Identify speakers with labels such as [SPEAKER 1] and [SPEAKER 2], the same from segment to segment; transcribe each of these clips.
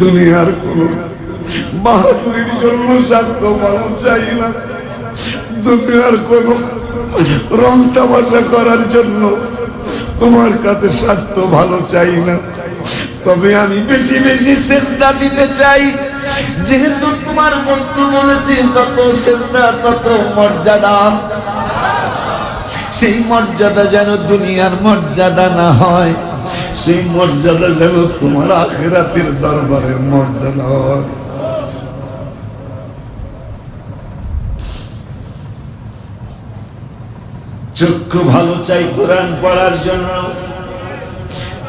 [SPEAKER 1] দুনিয়ার কোন বাহাদুরির জন্য স্বাস্থ্য ভালো চাই না। দুনিয়ার কোন রং তামাশা করার জন্য তোমার কাছে স্বাস্থ্য ভালো চাই না। তবে আমি বেশি বেশি চেষ্টা দিতে চাই। যেহেতু তোমার বন্ধু বলেছি তত চেষ্টা তত মর্যাদা। সেই মর্যাদা যেন দুনিয়ার মর্যাদা না হয়। সেই মর্যাদা যেন তোমার আখেরাতের দরবারের মর্যাদা। হয় চক্ষু ভালো চাই কোরআন পড়ার জন্য।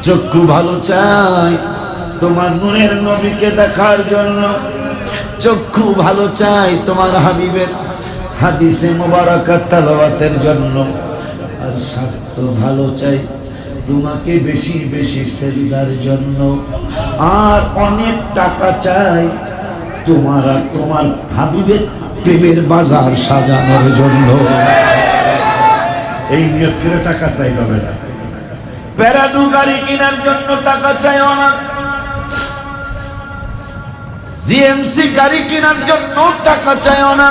[SPEAKER 1] চক্ষু ভালো চাই তোমার নুনের নবীকে দেখার জন্য। চক্ষু ভালো চাই তোমার হাবিবের হাদিসে মোবারকাত তালাওয়াতের জন্য। আর স্বাস্থ্য ভালো চাই তোমাকে বেশি বেশি সেজদার জন্য আর অনেক টাকা চাই। তোমার আর তোমার হাবিবের প্রেমের বাজার সাজানোর জন্য। এই নিয়োগ করে টাকা চাই পাবে প্যারাডু গাড়ি কেনার জন্য টাকা চাই না। জিএমসি গাড়ি কেনার জন্য টাকা চাই না।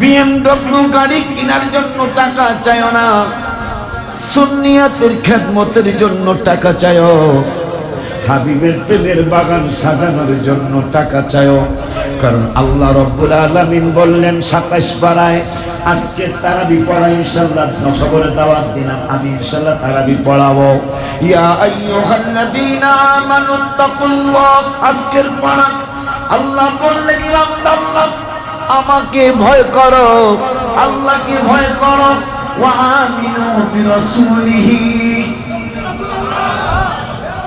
[SPEAKER 1] বিএমডব্লিউ গাড়ি কেনার জন্য টাকা চাই না। সুন্নিয়াতের খেদমতের জন্য টাকা চাই হাবিবের প্রেমের বাগান সাজানোর জন্য টাকা চাই কারণ আল্লাহ রব্বুল আলামিন বললেন, সাতাশ পাড়ায়, আজকে তারাবি পড়া ইনশাআল্লাহ নসবরে দাওয়াত দিলাম, আমি ইনশাআল্লাহ তারাবি পড়াবো। ইয়া আইয়ুহাল্লাযীনা আমানু তাকুল্লাহ, আজকের পড়া, আল্লাহ বললেন ইমানদাল্লাহ আমাকে ভয় করো, আল্লাহকে ভয় করো। বিরাসূলিহি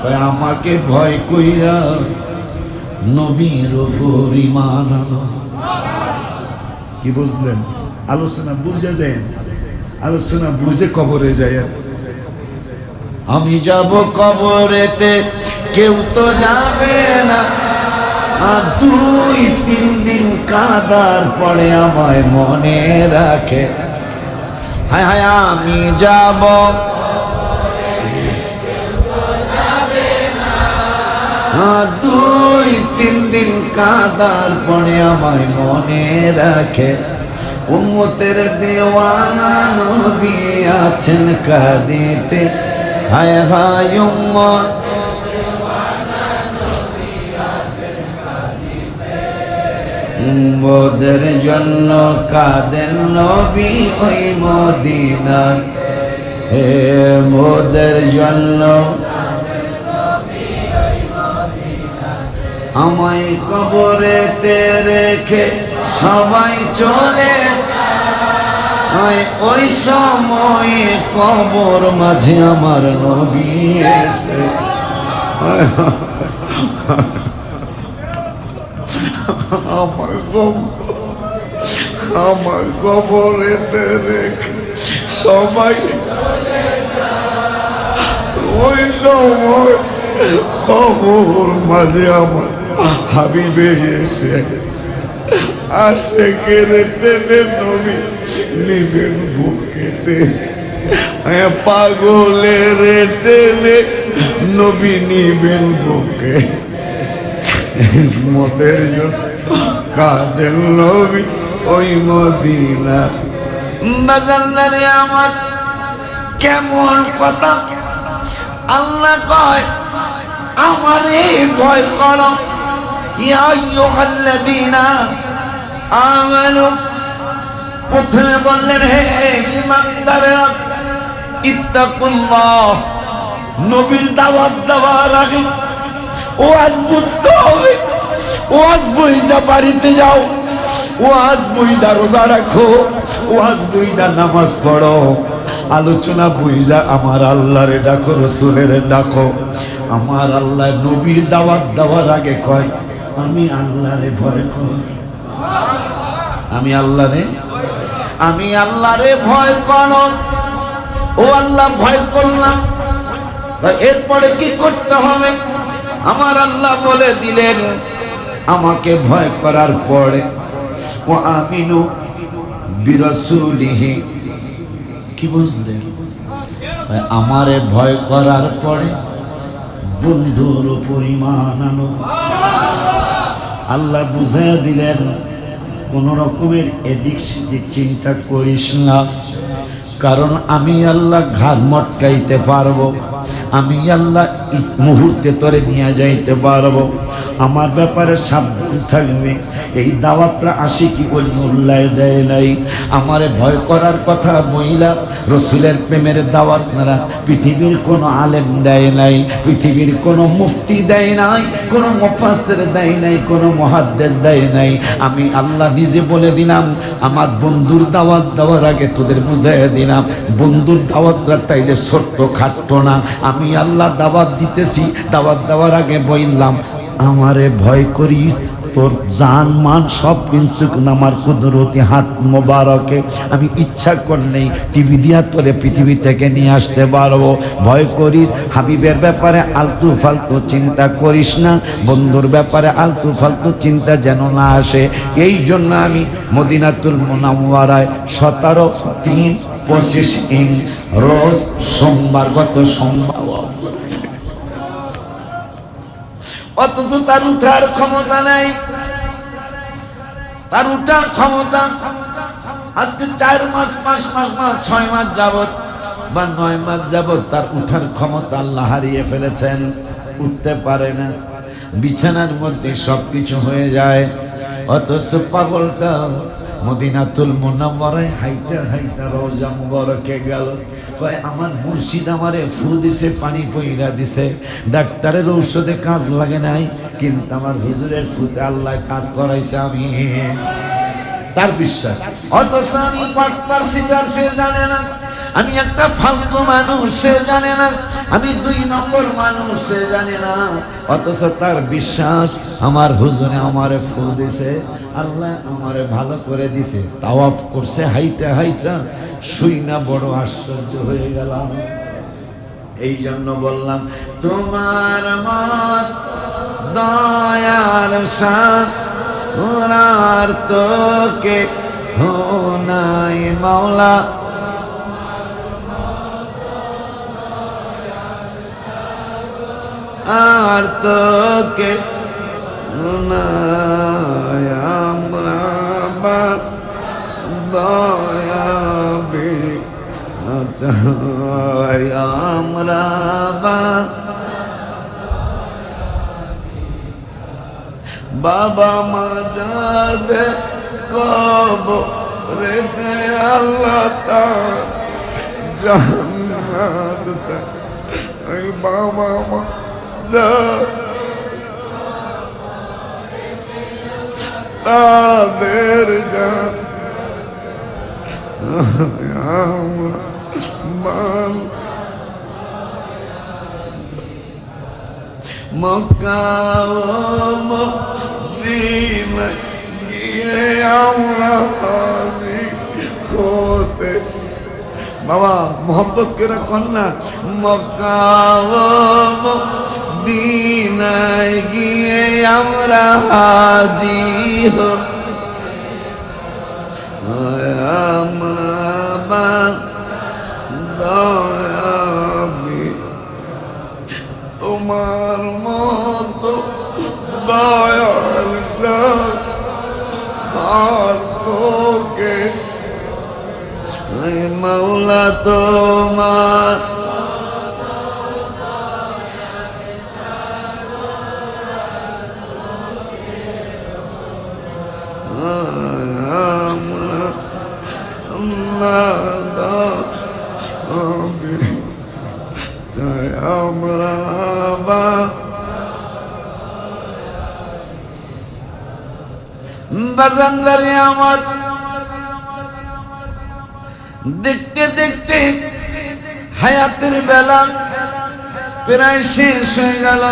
[SPEAKER 1] কয় আমাকে ভয় কইরা নবীর উপর ঈমান আনো। কি বুঝলেন? আলোচনা বুঝে যায়। আলোচনা বুঝে কবরে যায়। আমি যাব কবরেতে, কেউ তো যাবে না। আর দুই, তিন দিন কাদার পরে আমায় মনে রাখে। হায় হায় আমি যাব। দুই, তিন দিন কাদার পরে আমায় মনে রাখে। উম্মতের দেওয়ানা নবী আছেন কাঁদিতে। হায় হায় উম্মত মোদের জন্য কাদের নবী ওই মদিনা হে মোদের জন্য আমায় কবরেতে রেখে সবাই চলে ওই সময়ে কবর মাঝে আমার নবী এসে আমার আমার কবরেতে রেখে সবাই ওই সময় কবর মাঝে আমার হাবিবে এসে আসে কেড়ে টেনে নবী নিবেন বুকেতে। পাগলের টেনে নবী নিবেন বুকে। মদের কাদের নবী ওই মদিনা। বাজারে আমার, কেমন কথা? আল্লাহ কয়, আমার ভয় করো। ইয়া আইয়ুহাল্লাযীনা আমানু। প্রথমে বললেন, হে ইমানদারেরা ইত্তাকুল্লাহ, নবীর দাওয়াত দেওয়ার আগে ওয়াজ বুঝতে হবে। ওয়াজ বুঝা বাড়িতে যাও। ওয়াজ বুঝা রোজা রাখো। ওয়াজ বুঝা নামাজ পড়ো। আলোচনা বুঝা আমার আল্লাহরে ডাকো, রসুলের ডাকো। আমার আল্লাহ নবীর দাওয়াত দেওয়ার আগে কয়, আমি আল্লাহরে ভয় কর। আমি আল্লাহরে আমি আল্লাহরে ভয় কর। ও আল্লাহ ভয় করলাম। এরপরে কি করতে হবে? আমার আল্লাহ বলে দিলেন, আমাকে ভয় করার পরে, ও আমিনু বিরসুলিহি। কি বুঝলেন? আমারে ভয় করার পরে বন্ধুর পরিমাণ আনো। আল্লাহ বুঝাইয়া দিলেন, কোন রকমের এদিক সেদিক চিন্তা করিস না, কারণ আমি আল্লাহ ঘাত মটকাইতে পারব। আমি আল্লাহ মুহূর্তে তোরে নিয়ে যাইতে পারব। আমার ব্যাপারে সাবধান থাকবে। এই দাওয়াতটা আসি কি বলি উল্লায় দেয় নাই। আমারে ভয় করার কথা মহিলা, রসুলের প্রেমের দাওয়াত নারা পৃথিবীর কোনো আলেম দেয় নাই, পৃথিবীর কোনো মুফতি দেয় নাই, কোনো মুফাসের দেয় নাই, কোনো মহাদ্দেশ দেয় নাই। আমি আল্লাহ নিজে বলে দিলাম, আমার বন্ধুর দাওয়াত দেওয়ার আগে তোদের বুঝাই দিলাম। বন্ধুর দাওয়াতটা তাইলে ছোট্ট খাট্ট না আমি আল্লাহ দাওয়াত দিতেছি দাওয়াত দেওয়ার আগে বললাম আমারে ভয় করিস তোর জান, মান সব কিন্তু আমার কুদরতি হাত মোবারকে। আমি ইচ্ছা করলেই টিভি দিয়া তোরে পৃথিবী থেকে নিয়ে আসতে পারব। ভয় করিস, হাবিবের ব্যাপারে আলতু ফালতু চিন্তা করিস না। বন্ধুর ব্যাপারে আলতু ফালতু চিন্তা যেন না আসে। এই জন্য আমি মদিনাতুল মোনামওয়ারায় সতেরো তিন পঁচিশ ইন রোজ সোমবার, গত সোমবার। অথচ তার উঠার ক্ষমতা নাই। তার উঠার ক্ষমতা আজকে চার মাস, পাঁচ মাস মাস ছয় মাস যাবৎ বা নয় মাস যাবৎ তার উঠার ক্ষমতা আল্লাহ হারিয়ে ফেলেছেন। উঠতে পারে না। বিছানার মধ্যে সবকিছু হয়ে যায়। অথচ পাগলটা মদিনাতুল মুনাম্মরায় হাইটা হাইটা রওজা মুবারকে গেল। কয়, আমার মুর্শিদ আমারে ফু দিছে, পানি পইরা দিছে। ডাক্তারের ঔষধে কাজ লাগে নাই, কিন্তু আমার হুজুরের ফুতে আল্লাহ কাজ করাইছে আমি। তার বিশ্বাস। অথচ আমি পাঁচবার সিটার সে জানে না। আমি একটা ফালতু মানুষ, সে জানে না। আমি দুই নম্বর মানুষ, সে জানে না। অথচ তার বিশ্বাস আমার হুজুরে আমারে ফুল দিছে, আল্লাহ আমারে ভালো করে দিছে। তাওয়াফ করছে হাইটা হাইটা শুই না বড় আশ্চর্য হয়ে গেলাম। এই জন্য বললাম, তোমার মত দয়ার শ্বাস ওনার তোকে হো নাই মাওলা। আর তোকে আমরা দয়াবে আমরা বাবা মা যাদে কব রেতে আল্লাহ জান্নাত চাই। বাবা মা তাদের জান। আমরা মান মক্কা ও মদিনা গিয়ে আমরা হতে। বাবা, মোহব্বত করে কন্যা। মক্কা ও মদিনায় গিয়ে আমরা হাজি হতে আমরা দয়াবি তোমার মতো দয়াল আর তোকে মাওলা তোমার বাজানদারে আমার। দেখতে দেখতে হায়াতের বেলা প্রায় শেষ হয়ে গেল।